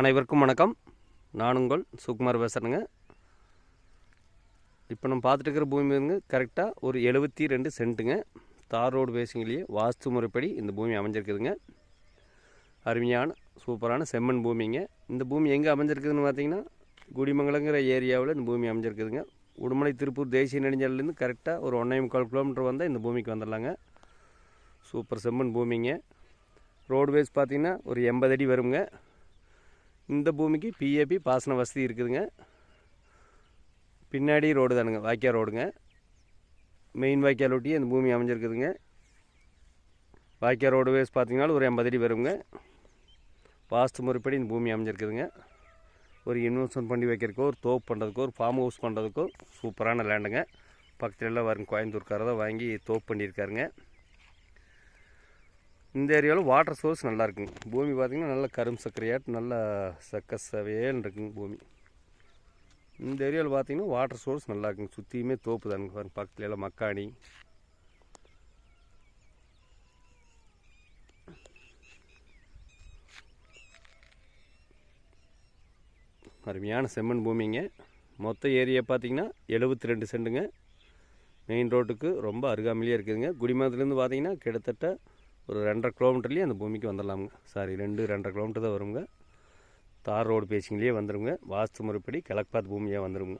அனைவருக்கும் வணக்கம். நான் உங்கள் சுகுமார் பேசுகிறேங்க இப்போ நம்ம பார்த்துட்டு இருக்கிற பூமி வந்து கரெக்டாக ஒரு எழுபத்தி ரெண்டு சென்ட்டுங்க. தார் ரோடு பேசிங்லேயே வாஸ்து முறைப்படி இந்த பூமி அமைஞ்சிருக்குதுங்க. அருமையான சூப்பரான செம்மண் பூமிங்க. இந்த பூமி எங்கே அமைஞ்சிருக்குதுன்னு பார்த்தீங்கன்னா குடிமங்கலங்கிற ஏரியாவில் இந்த பூமி அமைஞ்சிருக்குதுங்க. உடுமலை திருப்பூர் தேசிய நெடுஞ்சாலையிலேருந்து கரெக்டாக ஒரு ஒன்றே முக்கால் கிலோமீட்டர் வந்தால் இந்த பூமிக்கு வந்துடலாங்க. சூப்பர் செம்மண் பூமிங்க. ரோடுவேஸ் பார்த்தீங்கன்னா ஒரு எண்பது அடி வருங்க. இந்த பூமிக்கு பிஏபி பாசன வசதி இருக்குதுங்க. பின்னாடி ரோடு தானுங்க வாய்க்கால் ரோடுங்க. மெயின் வாய்க்கால் ஒட்டி அந்த பூமி அமைஞ்சிருக்குதுங்க. வாய்க்கால் ரோடு வேஸ் பார்த்திங்கனாலும் ஒரு எண்பது அடி வருங்க. வாஸ்து முறைப்படி இந்த பூமி அமைஞ்சிருக்குதுங்க. ஒரு இன்வெஸ்ட்மெண்ட் பண்ணி வைக்கிறதுக்கோ ஒரு தோப்பு பண்ணுறதுக்கோ ஒரு ஃபார்ம் ஹவுஸ் பண்ணுறதுக்கோ சூப்பரான லேண்டுங்க பக்கத்துல எல்லாம் வரும் கோயம்புத்தூர்காரதான் வாங்கி தோப்பு பண்ணியிருக்காருங்க. இந்த ஏரியாவில் வாட்டர் சோர்ஸ் நல்லா இருக்குங்க பூமி பார்த்திங்கன்னா நல்ல கரும் சர்க்கரையாட்டு நல்ல சக்க இருக்குங்க பூமி. இந்த ஏரியாவில் பார்த்தீங்கன்னா வாட்டர் சோர்ஸ் நல்லா இருக்குங்க சுற்றியுமே தோப்பு தானுங்க பாருங்க. பக்கத்துல எல்லாம் மக்காணி. அருமையான செம்மண் பூமிங்க. மொத்த ஏரியா பார்த்திங்கன்னா எழுபத்தி ரெண்டு சென்ட்டுங்க மெயின் ரோட்டுக்கு ரொம்ப அருகாமையிலே இருக்குதுங்க. குடிமகத்துலேருந்து பார்த்திங்கன்னா கிட்டத்தட்ட ஒரு ரெண்டரை கிலோமீட்டர்லேயே அந்த பூமிக்கு வந்துடலாமுங்க. சாரி ரெண்டு ரெண்டரை கிலோமீட்டர் தான் வருங்க. தார் ரோடு பேசிங்லேயே வந்துடுங்க வாஸ்து முறைப்படி கிழக்கு பார்த்து பூமியாக வந்துடுங்க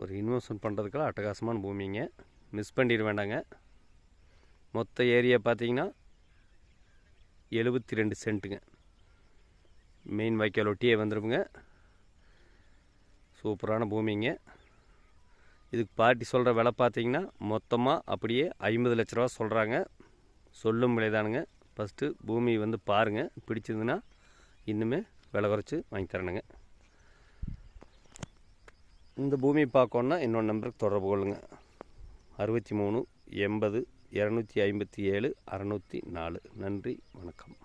ஒரு இன்வெஸ்ட்மெண்ட் பண்ணுறதுக்கெல்லாம் அட்டகாசமான பூமிங்க. மிஸ் பண்ணிட வேண்டாங்க. மொத்த ஏரியா பார்த்தீங்கன்னா எழுபத்தி ரெண்டு சென்ட்டுங்க மெயின் வாய்க்கால் ஒட்டியே வந்துடுங்க சூப்பரான பூமிங்க. இதுக்கு பாட்டி சொல்கிற விலை பார்த்தீங்கன்னா மொத்தமாக அப்படியே ஐம்பது லட்ச ரூபா சொல்கிறாங்க சொல்லும் விலைதானுங்க. ஃபஸ்ட்டு பூமி வந்து பாருங்கள் பிடிச்சதுன்னா இன்னுமே விலை குறைச்சி வாங்கி தரணுங்க. இந்த பூமி பார்க்கணுன்னா இன்னொரு நம்பருக்கு தொடர்பு கொள்ளுங்க. அறுபத்தி மூணு எண்பது இரநூத்தி ஐம்பத்தி ஏழு அறநூற்றி நாலு. நன்றி வணக்கம்.